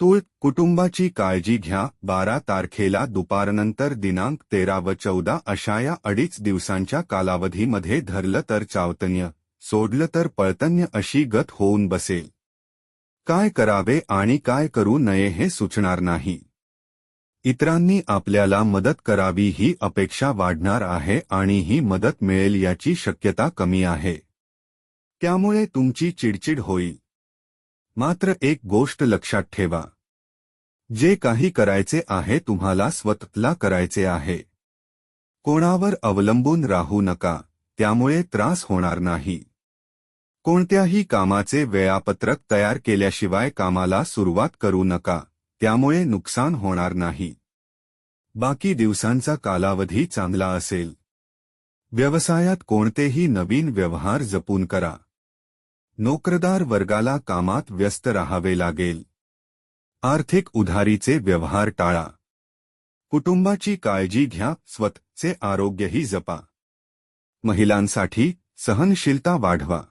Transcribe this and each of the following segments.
तूळ कुटुंबाची काळजी घ्या. बारा तारखेला दुपारनंतर दिनांक तेरा व चौदा अशा या अडीच दिवसांच्या कालावधीमध्ये धरलं तर चावतन्य सोडलं तर पळतन्य अशी गत होऊन बसेल. काय करावे आणि काय करू नये हे सुचणार नाही. इतरांनी आपल्याला मदत करावी ही अपेक्षा वाढणार आहे आणि ही मदत मिळेल याची शक्यता कमी आहे. त्यामुळे तुमची चिडचिड होईल. मात्र एक गोष्ट लक्षात ठेवा. जे काही करायचे आहे तुम्हाला स्वतःला करायचे आहे. कोणावर अवलंबून राहू नका त्यामुळे त्रास होणार नाही. कोणत्याही कामाचे वेळापत्रक तयार केल्याशिवाय कामाला सुरुवात करू नका त्यामुळे नुकसान होणार नाही. बाकी दिवसांचा कालावधी चांगला असेल. व्यवसायात कोणतेही नवीन व्यवहार जपून करा. नोकरदार वर्गाला कामात व्यस्त राहावे लागेल. आर्थिक उधारीचे व्यवहार टाळा. कुटुंबाची काळजी घ्या, स्वतःचे आरोग्यही जपा. महिलांसाठी सहनशीलता वाढवा.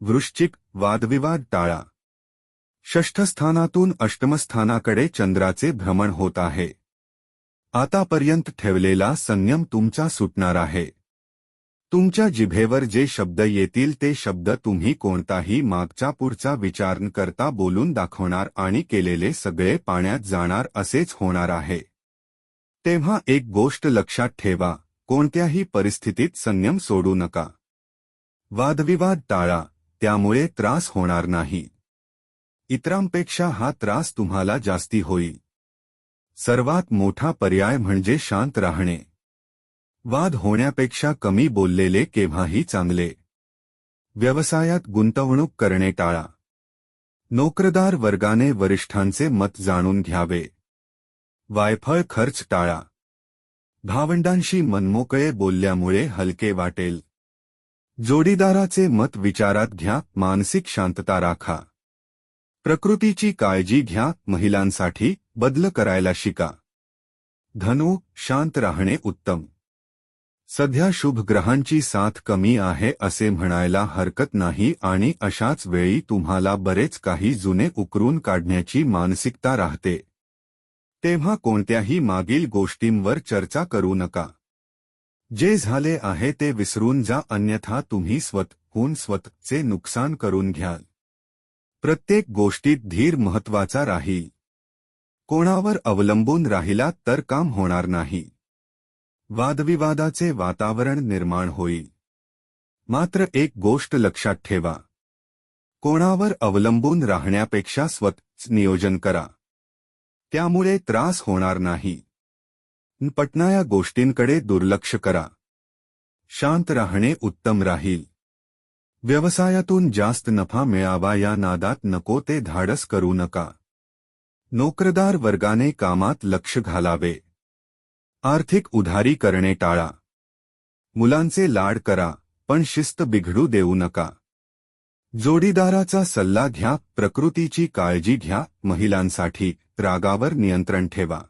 वृश्चिक वादविवाद टाळा. षष्ठस्थानातून अष्टमस्थानाकडे चंद्राचे भ्रमण होत आहे. आतापर्यंत ठेवलेला संयम तुमचा सुटणार आहे. तुमच्या जिभेवर जे शब्द येतील ते शब्द तुम्ही कोणताही मागचा पुढचा विचार न करता बोलून दाखवणार आणि केलेले सगळे पाण्यात जाणार असेच होणार आहे. तेव्हा एक गोष्ट लक्षात ठेवा कोणत्याही परिस्थितीत संयम सोडू नका. वादविवाद टाळा त्यामुळे त्रास होणार नाही. इतरांपेक्षा हा त्रास तुम्हाला जास्ती होईल. सर्वात मोठा पर्याय म्हणजे शांत राहणे. वाद होण्यापेक्षा कमी बोललेले केव्हाही चांगले. व्यवसायात गुंतवणूक करणे टाळा. नोकरदार वर्गाने वरिष्ठांचे मत जाणून घ्यावे. वायफळ खर्च टाळा. भावंडांशी मनमोकळे बोलल्यामुळे हलके वाटेल. जोडीदाराचे मत विचारात घ्या मानसिक शांतता राखा. प्रकृतीची काळजी घ्या महिलांसाठी बदल करायला शिका. धनु शांत राहणे उत्तम. सध्या शुभ ग्रहांची साथ कमी आहे असे म्हणायला हरकत नाही आणि अशाच वेळी तुम्हाला बरेच काही जुने उकरून काढण्याची मानसिकता राहते. तेव्हा कोणत्याही मागील गोष्टींवर चर्चा करू नका. जे झाले आहे ते विसरून जा अन्यथा तुम्ही स्वतःहून स्वतःचे नुकसान करून घ्याल. प्रत्येक गोष्टीत धीर महत्त्वाचा राहील. कोणावर अवलंबून राहिलात तर काम होणार नाही. वादविवादाचे वातावरण निर्माण होईल. मात्र एक गोष्ट लक्षात ठेवा. कोणावर अवलंबून राहण्यापेक्षा स्वतःच नियोजन करा. त्यामुळे त्रास होणार नाही. पटना या गोष्टींकडे दुर्लक्ष करा. शांत राहणे उत्तम राहील. व्यवसायातून जास्त नफा मिळावा या नादात नको ते धाडस करू नका. नोकरदार वर्गाने कामात लक्ष घालावे. आर्थिक उधारी करणे टाळा. मुलांचे लाड करा पण शिस्त बिघडू देऊ नका. जोडीदाराचा सल्ला घ्या प्रकृतीची काळजी घ्या महिलांसाठी रागावर नियंत्रण ठेवा.